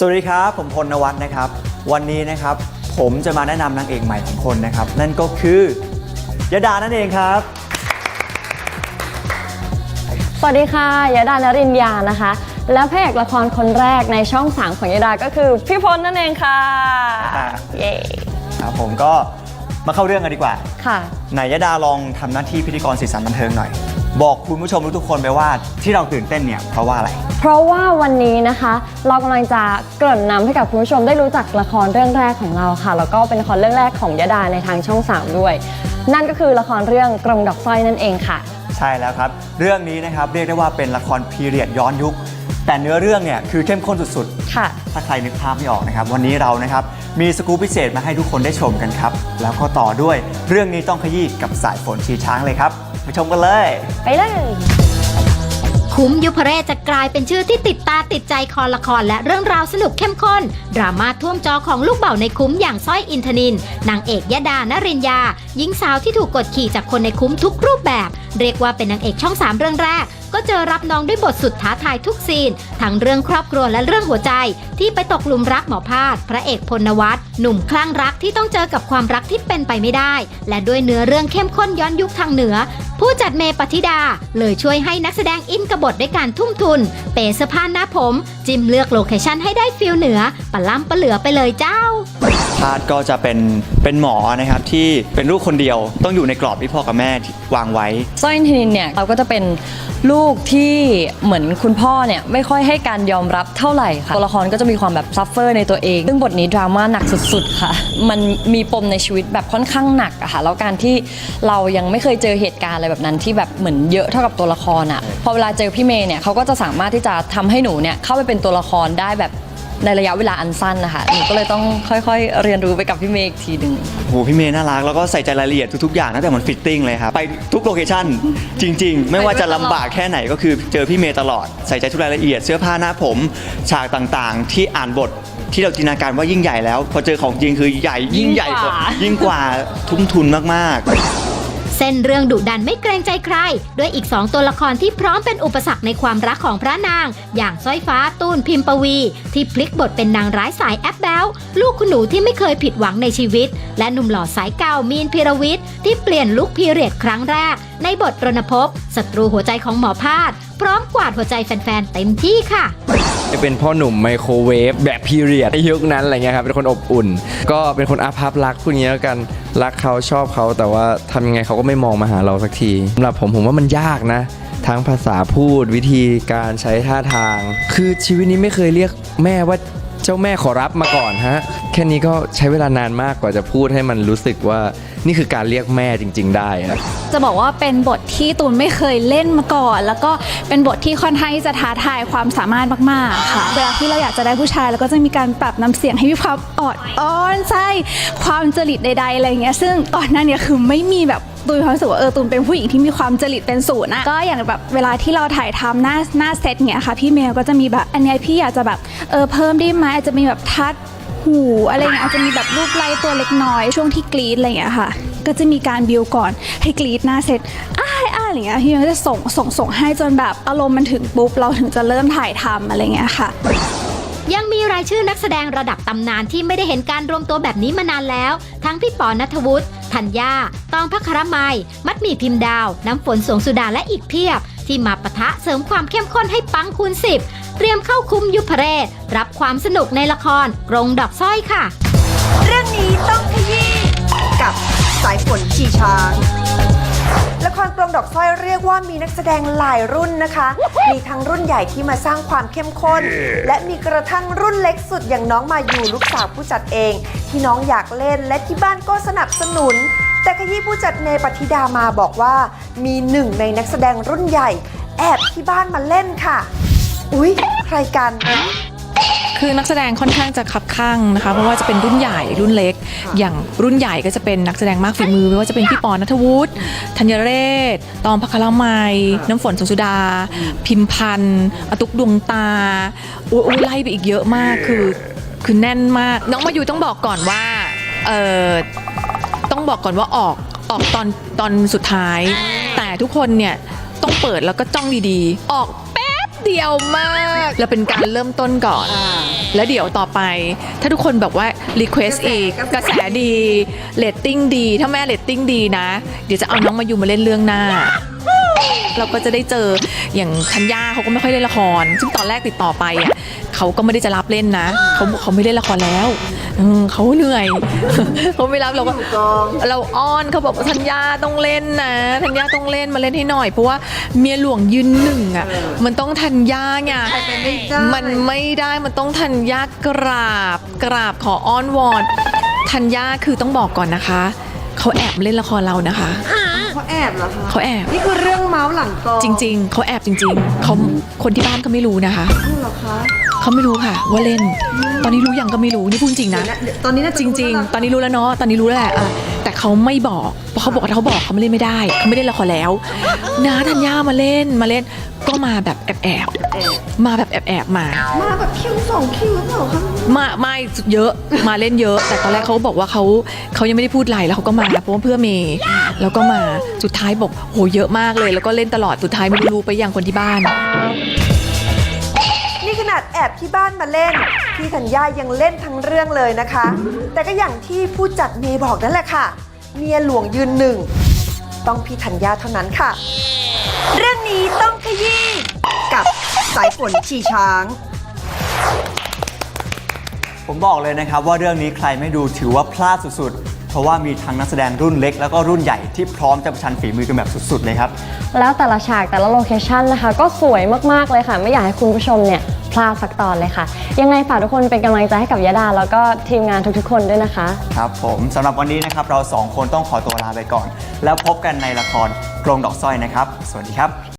สวัสดีครับ ผมพลนวัฒน์นะครับ วันนี้นะครับผมจะมาแนะนำนางเอกใหม่ของคนนะครับ นั่นก็คือยดานั่นเองครับ สวัสดีค่ะยดานรินยานะคะ และพระเอกละครคนแรกในช่องสามของยดาก็คือพี่พลนั่นเองค่ะอ่า เย้ครับผมก็มาเข้าเรื่องกันดีกว่า ค่ะ ไหนยดาลองทำหน้าที่พิธีกรสีสันบันเทิงหน่อย บอกคุณผู้ชมทุกๆคนไปว่าที่เราตื่นเต้นเนี่ยเพราะว่าอะไร เพราะว่าวันนี้นะคะ เรากำลังจะเกริ่นนำให้กับคุณผู้ชมได้รู้จักละครเรื่องแรกของเราค่ะ แล้วก็เป็นละครเรื่องแรกของยดาในทางช่องสามด้วย นั่นก็คือละครเรื่องกรงดอกสร้อยนั่นเองค่ะ ใช่แล้วครับ เรื่องนี้นะครับเรียกได้ว่าเป็นละครพีเรียดย้อนยุค แต่เนื้อเรื่องเนี่ยคือเข้มข้นสุดๆค่ะถ้าใครนึกภาพไม่ออกนะครับ วันนี้เรานะครับมีสกู๊ปพิเศษมาให้ทุกคนได้ชมกันครับ แล้วก็ต่อด้วยเรื่องนี้ต้องขยี้กับสายฝนชีช้างเลยครับไปชมกันเลย ไปเลย คุ้มยุพเรศจะกลายเป็นชื่อที่ติดตาติดใจคอละครและเรื่องราวสนุกเข้มข้น ดราม่าท่วมจอของลูกเบ่าในคุ้มอย่างสร้อยอินทนิน นางเอกยดานรินยาหญิงสาวที่ถูกกดขี่จากคนในคุ้มทุกรูปแบบ เรียกว่าเป็นนางเอกช่องสามเรื่องแรกก็เจอรับน้องด้วยบทสุดท้าทายทุกซีน ทั้งเรื่องครอบครัวและเรื่องหัวใจ ที่ไปตกหลุมรักหมอพาดพระเอกพลนวัตหนุ่มคลั่งรักที่ต้องเจอกับความรักที่เป็นไปไม่ได้ และด้วยเนื้อเรื่องเข้มข้นย้อนยุคทางเหนือ ผู้จัดเมย์ปฏิดา เลยช่วยให้นักแสดงอินกับบทด้วยการทุ่มทุน เปเสื้อผ้าหน้าผม จิมเลือกโลเคชั่นให้ได้ฟิลเหนือปะล่ำปะเหลือไปเลยเจ้า พาดก็จะเป็นเป็นหมอนะครับที่เป็นลูกคนเดียว ต้องอยู่ในกรอบที่พ่อกับแม่วางไว้สร้อยอินทนินเนี่ยเราก็จะเป็นลูกที่เหมือนคุณพ่อเนี่ยไม่ค่อยให้การยอมรับเท่าไหร่ค่ะตัวละครก็จะมีความแบบซัฟเฟอร์ในตัวเอง ซึ่งบทนี้ดราม่าหนักสุดๆค่ะ มันมีปมในชีวิตแบบค่อนข้างหนักอะค่ะแล้วการที่เรายังไม่เคยเจอเหตุการณ์อะไรแบบนั้นที่แบบเหมือนเยอะเท่ากับตัวละครอะพอเวลาเจอพี่เมย์เนี่ยเขาก็จะสามารถที่จะทำให้หนูเนี่ยเข้าไปเป็นตัวละครได้แบบ ในระยะเวลาอันสั้นนะคะหนูก็เลยต้องค่อยๆ เรียนรู้ไปกับพี่เมย์อีกทีหนึ่ง โหพี่เมย์น่ารักแล้วก็ใส่ใจรายละเอียดทุกๆอย่างตั้งแต่มันฟิตติ้งเลยครับ ไปทุกโลเคชั่นจริง ๆ ไม่ว่าจะลำบากแค่ไหนก็คือเจอพี่เมย์ตลอดใส่ใจทุกรายละเอียดเสื้อผ้าหน้าผม ฉากต่างๆ ที่อ่านบทที่เราจินตนาการว่ายิ่งใหญ่แล้ว พอเจอของจริงคือใหญ่ยิ่งใหญ่กว่ายิ่งกว่าทุ่มทุนมากๆ เส้นเรื่องดุดันไม่เกรงใจใคร ด้วยอีก2ตัวละครที่พร้อมเป็นอุปสรรคในความรักของพระนาง อย่างสร้อยฟ้าตูนพิมปวี ที่พลิกบทเป็นนางร้ายสายแอปแบลลูกคุณหนูที่ไม่เคยผิดหวังในชีวิต และหนุ่มหล่อสายเก่ามีนพิรวิทย์ที่เปลี่ยนลุคพีเรียดครั้งแรก ในบทรณพศัตรูหัวใจของหมอพาดพร้อมกวาดหัวใจแฟนๆเต็มที่ค่ะ จะเป็นพ่อหนุ่มไมโครเวฟแบบพีเรียดในยุคนั้นอะไรเงี้ยครับเป็นคนอบอุ่น ก็เป็นคนอาภัพรักพูดอย่างนี้แล้วกันรักเขาชอบเขาแต่ว่าทำยังไงเขาก็ไม่มองมาหาเราสักทีสำหรับผมผมว่ามันยากนะ ทั้งภาษาพูดวิธีการใช้ท่าทาง คือชีวิตนี้ไม่เคยเรียกแม่ว่า จ้าแม่ขอรับมาก่อนฮะ แค่นี้ก็ใช้เวลานานมากกว่าจะพูดให้มันรู้สึกว่านี่คือการเรียกแม่จริง ๆ ได้อะ จะบอกว่าเป็นบทที่ตูนไม่เคยเล่นมาก่อน แล้วก็เป็นบทที่ค่อนข้างที่จะท้าทายความสามารถมากๆค่ะ เวลาที่เราอยากจะได้ผู้ชายเราก็จะมีการปรับน้ำเสียงให้มีความออดอ้อนใช่ความจริตใดๆอะไรเงี้ยซึ่งก่อนหน้าเนี้คือไม่มีแบบ ตูนมีความรู้สึกว่าเออตูนเป็นผู้หญิงที่มีความจริตเป็นศูนย์นะก็อย่างแบบเวลาที่เราถ่ายทำหน้าหน้าเซตเนี้ยค่ะพี่เมลก็จะมีแบบอันเนี้ยพี่อยากจะแบบเออเพิ่มได้ไหมอาจจะมีแบบทัดหูอะไรเงี้ยอาจจะมีแบบรูปไล่ตัวเล็กน้อยช่วงที่กรีดอะไรเงี้ยค่ะ ก็จะมีการบิวก่อนให้กรีดหน้าเสร็จอ้ายอ้ายอะไรเงี้ยพี่เมันก็จะส่งส่งส่งให้จนแบบอารมณ์มันถึงปุ๊บเราถึงจะเริ่มถ่ายทำอะไรเงี้ยค่ะ ยังมีรายชื่อนักแสดงระดับตำนานที่ไม่ได้เห็นการรวมตัวแบบนี้มานานแล้ว ทั้งพี่ปอนัทวุฒิ ธัญญาตองพัครมัย มัดหมี่พิมพ์ดาว น้ำฝนสวงสุดาและอีกเพียบ ที่มาปะทะเสริมความเข้มข้นให้ปังคูณ10เตรียมเข้าคุมยุพเรศ รับความสนุกในละครกรงดอกสร้อยค่ะ เรื่องนี้ต้องขยี้กับสายฝนชีช้างละครกลมดอกสร้อยเรียกว่ามีนักแสดงหลายรุ่นนะคะ มีทั้งรุ่นใหญ่ที่มาสร้างความเข้มข้น และมีกระทั่งรุ่นเล็กสุดอย่างน้องมาอยู่ลูกสาวผู้จัดเอง ที่น้องอยากเล่นและที่บ้านก็สนับสนุน แต่ขยี้ผู้จัดเนปฏิดามาบอกว่า มีหนึ่งในนักแสดงรุ่นใหญ่ แอบที่บ้านมาเล่นค่ะ อุ๊ย ใครกัน คือนักแสดงค่อนข้างจะคับข้างนะคะเพราะว่าจะเป็นรุ่นใหญ่รุ่นเล็ก อย่างรุ่นใหญ่ก็จะเป็นนักแสดงมากฝีมือ ไม่ว่าจะเป็นพี่ปอนัทวุฒิธัญเรศตองพัครมัย น้ำฝนสงสุดา พิมพันธ์อตุกดวงตาอุ๊ยอุ๊ยไล่ไปอีกเยอะมากคือ คือแน่นมาก น้องมายูต้องบอกก่อนว่าเออต้องบอกก่อนว่าออกออกตอนตอนสุดท้าย แต่ทุกคนเนี่ยต้องเปิดแล้วก็จ้องดีๆ ออกแป๊บเดียวมากแล้วเป็นการเริ่มต้นก่อน แล้วเดี๋ยวต่อไป ถ้าทุกคนแบบว่ารีเควสอีกกระแสดีเรตติ้งดี ถ้าแม่เรตติ้งดีนะ เดี๋ยวจะเอาน้องมายูมาเล่นเรื่องหน้า เราก็จะได้เจออย่างธัญญาเขาก็ไม่ค่อยเล่นละคร ซึ่งตอนแรกติดต่อไปอะ เขาก็ไม่ได้จะรับเล่นนะเขาบอกเขาไม่เล่นละครแล้วอืมเขาเหนื่อย เขาไม่รับเราก็เราอ้อนเขาบอกว่าธัญญาต้องเล่นนะธัญญาต้องเล่นมาเล่นให้หน่อย เพราะว่าเมียหลวงยืนหนึ่งอะมันต้องธัญญาไงมันไม่ได้มันต้องธัญญากราบกราบขออ้อนวอนธัญญาคือต้องบอกก่อนนะคะเขาแอบเล่นละครเรานะคะเขาแอบเหรอคะเขาแอบนี่คือเรื่องเมาส์หลังกองจริง ๆเขาแอบจริง ๆเขาคนที่บ้านก็ไม่รู้นะคะอ้าวเหรอคะ เขาไม่รู้ค่ะ ว่าเล่น ตอนนี้รู้ยังก็ไม่รู้นี่พูดจริงนะเดี๋ยวตอนนี้น่าจะจริง ๆ ตอนนี้รู้แล้วเนาะตอนนี้รู้แล้วแหละอะแต่เขาไม่บอกเพราะเขาบอกว่าถ้าเขาบอกเขาไม่เล่นไม่ได้เขาไม่เล่นละครแล้วนะธัญญามาเล่นมาเล่นก็มาแบบแอบแอบๆมาแบบแอบแอบๆมา มาแบบคิวสองคิวหรือเปล่าคะมาไม่เยอะมาเล่นเยอะ แต่ตอนแรกเขาบอกว่าเขาเขายังไม่ได้พูดอะไรแล้วเขาก็มาเพราะว่าเพื่อเมย์แล้วก็มาสุดท้ายบอกโหเยอะมากเลย แล้วก็เล่นตลอดสุดท้ายไม่รู้ไปยังคนที่บ้านนี่ข นาดแอบที่บ้านมาเล่น พี่ธัญญายังเล่นทั้งเรื่องเลยนะคะ แต่ก็อย่างที่ผู้จัดเมย์บอกนั่นแหละค่ะ เมียหลวงยืนหนึ่ง ต้องพี่ธัญญาเท่านั้นค่ะ เรื่องนี้ต้องขยี้กับสายฝนชีช้าง ผมบอกเลยนะครับว่าเรื่องนี้ใครไม่ดูถือว่าพลาดสุดๆ เพราะว่ามีทั้งนักแสดงรุ่นเล็กแล้วก็รุ่นใหญ่ที่พร้อมจะประชันฝีมือกันแบบสุดๆเลยครับ แล้วแต่ละฉากแต่ละโลเคชันนะคะ ก็สวยมากๆเลยค่ะ ไม่อยากให้คุณผู้ชมเนี่ย พลาดสักตอนเลยค่ะ ยังไงฝากทุกคนเป็นกำลังใจให้กับยะดา แล้วก็ทีมงานทุกๆ คนด้วยนะคะ ครับผมสำหรับวันนี้นะครับเราสองคนต้องขอตัวลาไปก่อน แล้วพบกันในละครกรงดอกสร้อยนะครับ สวัสดีครับ